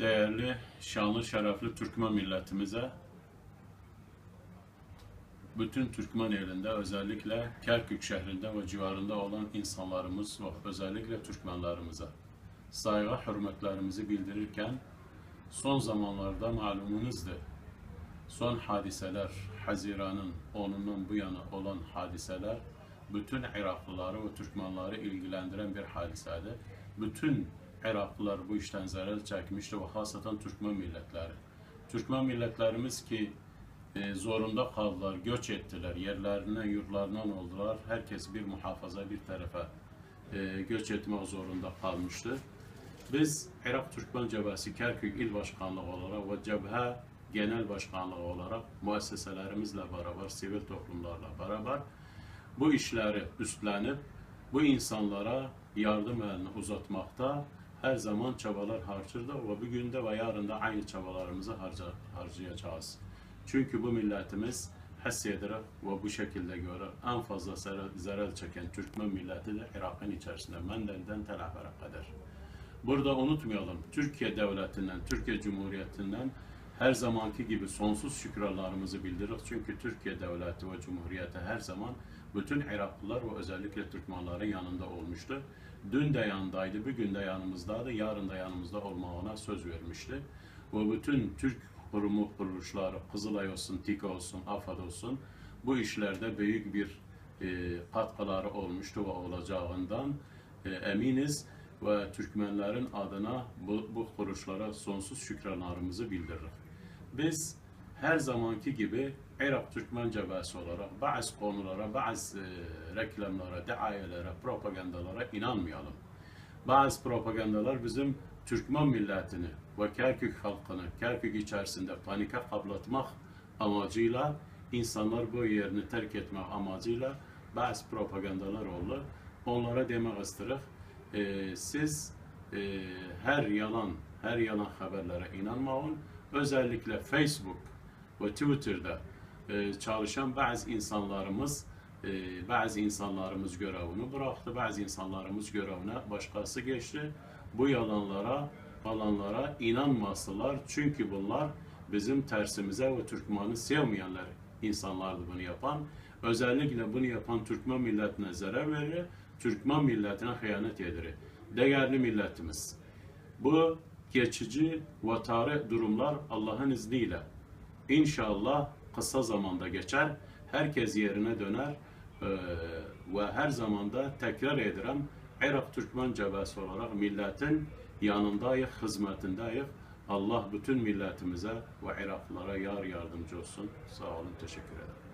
Değerli, şanlı, şerefli Türkmen milletimize, bütün Türkmen elinde özellikle Kerkük şehrinde ve civarında olan insanlarımız ve özellikle Türkmenlerimize saygı, hürmetlerimizi bildirirken son zamanlarda malumunuzdur. Son hadiseler, Haziran'ın 10'undan bu yana olan hadiseler bütün Iraklıları ve Türkmenleri ilgilendiren bir hadisedir. Bütün Iraklılar bu işten zarar çekmişti ve hasaten Türkmen milletleri. Türkmen milletlerimiz ki e, zorunda kaldılar, göç ettiler, yerlerinden, yurtlarından oldular. Herkes bir muhafaza bir tarafa e, göç etmek zorunda kalmıştı. Biz Irak Türkmen Cebhesi Kerkük İl Başkanlığı olarak ve Cebhe Genel Başkanlığı olarak müesseselerimizle beraber, sivil toplumlarla beraber bu işleri üstlenip bu insanlara yardım elini uzatmakta her zaman çabalar harcırdı ve bugün de ve yarın da aynı çabalarımızı harca, harcayacağız. Çünkü bu milletimiz hissederek ve bu şekilde göre en fazla zarar, çeken Türkmen milleti de Irak'ın içerisinde Mendel'den Tel kadar. Burada unutmayalım Türkiye Devleti'nden, Türkiye Cumhuriyeti'nden her zamanki gibi sonsuz şükranlarımızı bildiririz. Çünkü Türkiye Devleti ve Cumhuriyeti her zaman bütün Iraklılar ve özellikle Türkmenlerin yanında olmuştu. Dün de yanındaydı, bugün de yanımızdaydı, yarın da yanımızda olmağına söz vermişti. Ve bütün Türk kurumu kuruluşları, Kızılay olsun, TİK olsun, AFAD olsun bu işlerde büyük bir e, katkıları olmuştu ve olacağından e, eminiz ve Türkmenlerin adına bu, bu kuruluşlara sonsuz şükranlarımızı bildiririz. Biz her zamanki gibi Irak Türkmen Cebhesi olarak bazı konulara, bazı e, reklamlara, daayelere, propagandalara inanmayalım. Bazı propagandalar bizim Türkmen milletini ve Kerkük halkını Kerkük içerisinde panike kaplatmak amacıyla insanlar bu yerini terk etmek amacıyla bazı propagandalar oldu. Onlara demek istedik. e, siz e, her yalan, her yalan haberlere inanmayın. Özellikle Facebook ve Twitter'da e, çalışan bazı insanlarımız e, bazı insanlarımız görevini bıraktı, bazı insanlarımız görevine başkası geçti. Bu yalanlara, falanlara inanmasılar. Çünkü bunlar bizim tersimize ve Türkmen'i sevmeyenler insanlardı bunu yapan. Özellikle bunu yapan Türkmen milletine zarar verir, Türkmen milletine hıyanet eder. Değerli milletimiz. Bu geçici ve tarih durumlar Allah'ın izniyle İnşallah kısa zamanda geçer. Herkes yerine döner ve her zamanda tekrar ederim Irak Türkmen Cebhesi olarak milletin yanındayız, hizmetindeyiz. Allah bütün milletimize ve Iraklılara yar yardımcı olsun. Sağ olun, teşekkür ederim.